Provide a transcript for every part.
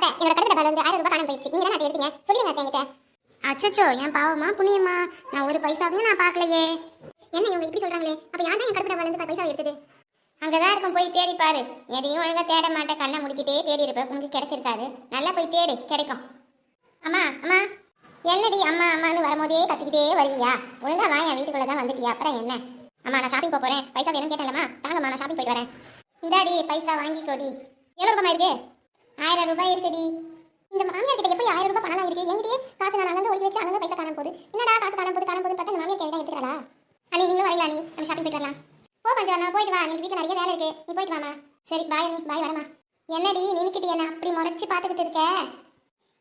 அத்தை என்னோட டப்பால ஆயிரம் ரூபாய் காணாம போயிடுச்சு. நீங்க தான் அதை எடுத்தீங்க? சொல்லுங்க அத்தை என்கிட்ட. அச்சச்சோ என் பாவமா புண்ணியமா? நான் ஒரு பைசாவையும் நான் பார்க்கலையே. என்ன இவங்க இப்படி சொல்றாங்களே? அப்ப யார் தான் என் டப்பால இருந்து பைசா எடுத்தது? அங்கதான் இருக்கும் போய் தேடி பாரு. எதையும் ஒழுங்கா தேட மாட்டேன். கண்ணை முடிக்கிட்டே தேடி இருப்ப உனக்கு கிடைச்சிருக்காது. நல்லா போய் தேடு. கிடைக்கும். அம்மா அம்மா. என்னடி அம்மா அம்மான்னு வரும்போதே கத்திக்கிட்டே வருவியா? ஒழுங்கா வா என் வீட்டுக்குள்ள தான் வந்துட்டியா? அப்புறம் என்ன? அம்மா நான் ஷாப்பிங் போக போறேன். பைசா வேணும்னு கேட்டலம்மா தாங்கம்மா நான் ஷாப்பிங் போயிட்டு வரேன். இந்தாடி பைசா வாங்கிக்கோடி. எவ்வளோ ரூபாய் இருக்கு? ஆயிரம் ரூபாய் இருக்குடி. இந்த மாமியார் கிட்ட எப்படி ஆயிரம் ரூபாய் பணம் இருக்கு எங்கிட்டயே காசு நான் அங்கே ஒழிச்சு வச்சு அங்கே பைசா காணாம போகுது என்னடா காசு காணாம போது காணாம போகுது பார்த்து இந்த மாமியார் கேட்டா எடுத்துக்கடா அண்ணி நீங்களும் வரீங்களா நீ நம்ம ஷாப்பிங் போயிட்டு வரலாம். போ பஞ்சம் போயிட்டு வா. எனக்கு வீட்டில் நிறைய வேலை இருக்கு. நீ போயிட்டு வாமா சரி பாய் நீ பாய் வரமா என்னடி நினைக்கிட்டு என்ன? அப்படி முறைச்சி பார்த்துக்கிட்டு இருக்க?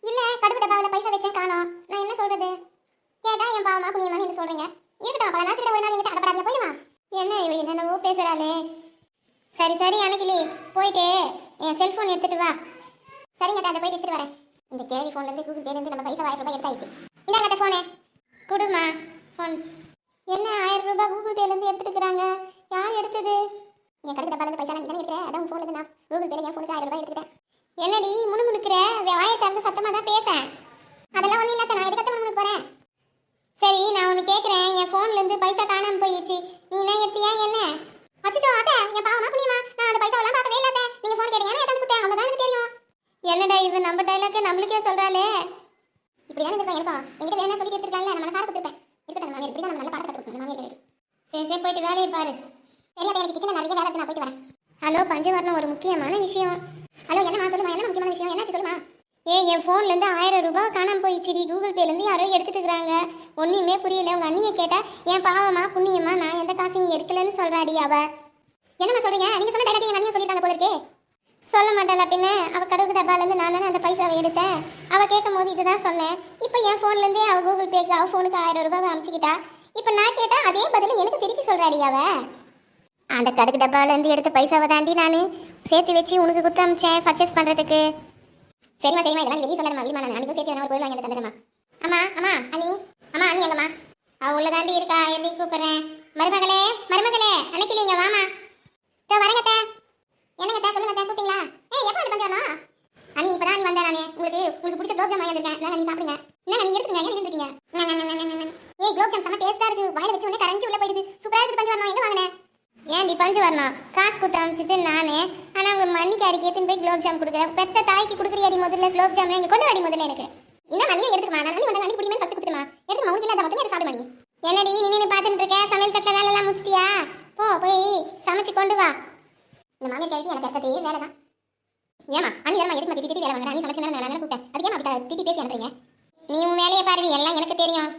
இல்ல கடுப்பு டப்பாவில் பைசா வச்சேன் காணோம். நான் என்ன சொல்றது? கேட்டா என் பாவமா புண்ணியமான்னு என்ன சொல்றீங்க? இருக்கட்டும் பல நேரத்துல ஒரு நாள் எங்கிட்ட அகப்படாதியா போயிடுமா என்ன இவ என்னென்னவோ பேசுறாளே. சரி சரி அன்னைக்கு போயிட்டு என் செல்போன் எடுத்துட்டு வா சரிங்க அதை போயிட்டு எடுத்துட்டு வரேன் இந்த கேள்வி ஃபோன்லேருந்து கூகுள் பேலேருந்து நம்ம பைசா ஆயிரம் ரூபாய் எடுத்தாச்சு. அந்த ஃபோனு கொடுமா ஃபோன் என்ன ஆயிரம் ரூபாய் கூகுள் பேலேருந்து எடுத்துருக்குறாங்க? யார் எடுத்தது? என் கடைக்கு டப்பால பைசா நான் தானே எடுக்கிறேன் அதான் ஃபோன்ல நான் கூகுள் பேல என் ஃபோனுக்கு ஆயிரம் ரூபாய் எடுத்துக்கிட்டேன். என்னடி முணுமுணுக்கிற? வாயை திறந்து சத்தமாக தான் பேசேன் அதெல்லாம் ஒன்றும் இல்லாத நான் எதுக்கத்த முணுமுணுக்கு போகிறேன் சரி நான் ஒன்று கேட்குறேன் என் ஃபோன்லேருந்து பைசா காணாமல் போயிடுச்சு. நீ என்ன எடுத்தியா என்ன? அச்சுச்சோ அத்தை என் பாவமா புண்ணியமா நான் அந்த பைசா எல்லாம் பார்க்கவே இல்லாத நீங்க ஃபோன் கேட்டீங்க நான் எடுத்து கொடுத்தேன் அவ்வளவுதான் எனக்கு தெரியும் என்னடா இவன் நம்ம டைலாக்கே நம்மளுக்கே சொல்றாளே. இப்படி தானே இருக்கும் எனக்கும். என்கிட்ட வேணா சொல்லி எடுத்துருக்கலாம்ல நம்ம சார் கொடுத்துருப்பேன். இருக்கட்டும் மாமியார் இப்படி தான் நம்ம நல்ல பாடத்தை கொடுக்கணும். மாமியார் சரி சரி போயிட்டு வேலையை பாரு. சரி அத்தை எனக்கு கிச்சனில் நிறைய வேலை நான் போயிட்டு வரேன். ஹலோ பஞ்சவர்ணம் ஒரு முக்கியமான விஷயம். ஹலோ என்னம்மா சொல்லுமா என்ன முக்கியமான விஷயம்? என்னாச்சு சொல்லுமா ஏ என் ஃபோன்லேருந்து ஆயிரம் ரூபாய் காணாமல் போயிடுச்சுடி. கூகுள் பேலேருந்து யாரோ எடுத்துகிட்டு இருக்கிறாங்க. ஒன்றுமே புரியல. உங்கள் அண்ணியை கேட்டால் என் பாவமா புண்ணியமா நான் எந்த காசையும் எடுக்கலன்னு சொல்கிறாடி அவ. என்னம்மா சொல்கிறீங்க நீங்கள் சொன்ன டைலாக் எங்கள் அண்ணியும் சொல்லியிருக்காங்க போல இருக்கே. சொல்ல மாட்டாளா பின்ன? அவ கடவுள் டப்பாலேருந்து நான் தானே அந்த பைசாவை எடுத்தேன். அவ கேட்கும் போது இதுதான் சொன்னேன். இப்போ என் ஃபோன்லேருந்தே அவள் கூகுள் பேக்கு அவள் ஃபோனுக்கு ஆயிரம் ரூபாய் அனுப்பிச்சிக்கிட்டா இப்போ நான் கேட்டால் அதே பதில் எனக்கு திருப்பி சொல்கிறாடி அவ. அந்த கடுக்கு டப்பாலேருந்து எடுத்த பைசாவை தாண்டி நான் சேர்த்து வச்சு உனக்கு குத்து அமிச்சேன் பர்ச்சேஸ் பண்ணுறதுக்கு சரிம்மா சரிம்மா இதெல்லாம் வெளியே சொல்லணுமா வீமா நான். அன்றைக்கும் சேர்த்து ஒரு கோயில் வாங்கி தந்துடுமா அம்மா அம்மா அண்ணி. அம்மா அண்ணி எங்கம்மா? அவள் உள்ள தாண்டி இருக்கா எப்படி கூப்பிட்றேன். மருமகளே மருமகளே அன்னைக்கு நீங்கள் வாமா தோ வரங்க குலோப் நீ சாப்பிடுங்க. என்ன நீ எடுத்துங்க ஏன் நின்றுட்டீங்க ஏய் குலோப் ஜாம் செம டேஸ்டா இருக்கு. வாயில வச்சு உடனே கரைஞ்சு உள்ள போயிடுது. சூப்பரா இருக்கு பஞ்சு வரணும். எங்க வாங்கினேன் ஏன்டி பஞ்சு வரணும்? காசு கொடுத்து அனுப்பிச்சிட்டு நானே ஆனா உங்க மண்ணிக்காரிக்கு எத்தனை போய் குலோப் ஜாம் கொடுக்குறேன் பெத்த தாய்க்கு கொடுக்குறியாடி முதல்ல குலோப் ஜாம் இங்க கொண்டு வாடி முதல்ல எனக்கு. இந்த மணியை எடுத்துக்கமா நான் வந்து வந்தாங்க குடிமே ஃபர்ஸ்ட் கொடுத்துமா எடுத்து மவுண்ட் இல்லாத மட்டுமே சாப்பிட மணி என்னடி நீ நின்று பார்த்துட்டு இருக்க? சமையல் கட்டில வேலை எல்லாம் முடிச்சிட்டியா? போ போய் சமைச்சு கொண்டு வா. இந்த மாமியார் கேட்டு எனக்கு கத்ததே வேலை தான் ஏமா அண்ணி வேலை எதுக்கு திட்டி திட்டி வேலை வாங்குறா நீ சமைச்சு நான் நான் கூப்பிட்டேன் அதுக்கே அப்படி நீ உன் வேலையை பாருவி எல்லாம் எனக்கு தெரியும்.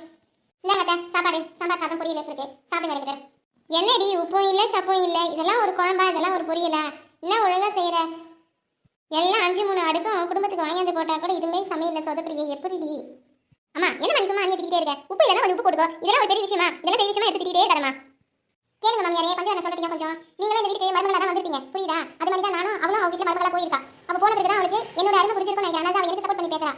இந்தாங்க சாப்பாடு சாம்பார் சாதம் பொரியல் இருக்கு சாப்பிடுங்க ரெண்டு பேரும். என்னடி உப்பும் இல்லை சப்பும் இல்லை? இதெல்லாம் ஒரு குழம்பா இதெல்லாம் ஒரு பொரியலா? என்ன ஒழுங்கா செய்யற எல்லாம் அஞ்சு மூணு அடுக்கும் குடும்பத்துக்கு வாங்கி வந்து போட்டா கூட இதுமே சமையல சொதப்படியே எப்படிடி? அம்மா என்ன மனுஷமா சும்மா அணியை இருக்க? உப்பு இல்லைன்னா கொஞ்சம் உப்பு கொடுக்கோ இதெல்லாம் ஒரு பெரிய விஷயமா? இதெல்லாம் பெரிய விஷயமா எடுத்துக்கிட்டே தரமா கேளுங்க மாமியாரே கொஞ்சம் என்ன சொல்றீங்க கொஞ்சம். நீங்களும் இந்த வீட்டுக்கு மருமகளா தான் வந்திருப்பீங்க. புரியுதா? அது மாதிரி தான் நானும் அவளும் அவங்க வீட்டில் மருமகளா போயிருக்கா. அப்ப போன பிறகு தான் அவளுக்கு என்னோட அருமை புரிஞ்சிருக்கும் நினைக்கிறேன். அதனால தான் எனக்கு சப்போர்ட் பண்ணி பேசுறா.